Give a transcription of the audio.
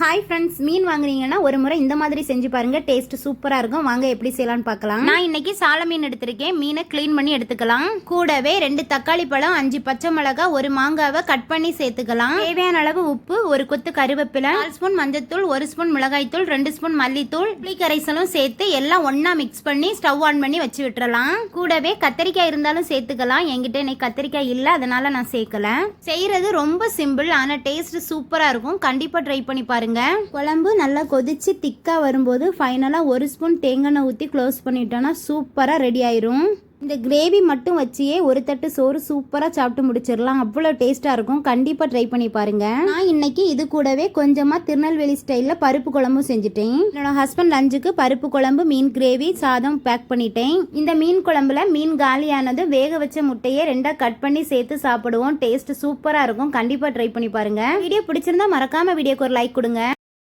Hi friends மீன் வாங்குறீங்கன்னா ஒரு முறை இந்த மாதிரி செஞ்சு பாருங்க. டேஸ்ட் சூப்பரா இருக்கும். வாங்க எப்படி செய்யலாம்னு பார்க்கலாம். நான் இன்னைக்கு சால மீன் எடுத்திருக்கேன். மீனை க்ளீன் பண்ணி எடுத்துக்கலாம். கூடவே ரெண்டு தக்காளி பழம் அஞ்சு பச்சை மிளகாய் ஒரு மாங்காவை கட் பண்ணி சேர்த்துக்கலாம். தேவையான அளவு உப்பு ஒரு கொத்து கருவேப்பிலை நாலு ஸ்பூன் மஞ்சத்தூள் ஒரு ஸ்பூன் மிளகாய்த்தூள் ரெண்டு ஸ்பூன் மல்லித்தூள் புளி கரைசலும் சேர்த்து எல்லாம் ஒண்ணா மிக்ஸ் பண்ணி ஸ்டவ் ஆன் பண்ணி வச்சு விட்டுறலாம். கூடவே கத்திரிக்காய் இருந்தாலும் சேர்த்துக்கலாம். என்கிட்ட இன்னைக்கு கத்திரிக்காய் இல்லை அதனால நான் சேர்க்கல. செய்யறது ரொம்ப சிம்பிள் ஆனா டேஸ்ட் சூப்பரா இருக்கும். கண்டிப்பா ட்ரை பண்ணி பாருங்க. குழம்பு நல்லா கொதிச்சு திக்காக வரும்போது ஃபைனலாக ஒரு ஸ்பூன் தேங்காய் ஊற்றி க்ளோஸ் பண்ணிட்டோன்னா சூப்பராக ரெடி ஆயிரும். இந்த கிரேவி மட்டும் வச்சியே ஒரு தட்டு சோறு சூப்பராக சாப்பிட்டு முடிச்சிடலாம். அவ்வளோ டேஸ்ட்டாக இருக்கும். கண்டிப்பாக ட்ரை பண்ணி பாருங்கள் நான் இன்னைக்கு இது கூடவே கொஞ்சமாக திருநெல்வேலி ஸ்டைலில் பருப்பு குழம்பும் செஞ்சுட்டேன். என்னோட ஹஸ்பண்ட் லஞ்சுக்கு பருப்பு குழம்பு மீன் கிரேவி சாதம் பேக் பண்ணிட்டேன். இந்த மீன் குழம்புல மீன் காலியானது வேக வச்ச முட்டையை ரெண்டா கட் பண்ணி சேர்த்து சாப்பிடுவோம். டேஸ்ட் சூப்பராக இருக்கும். கண்டிப்பாக ட்ரை பண்ணி பாருங்க. வீடியோ பிடிச்சிருந்தா மறக்காம வீடியோக்கு ஒரு லைக் கொடுங்க.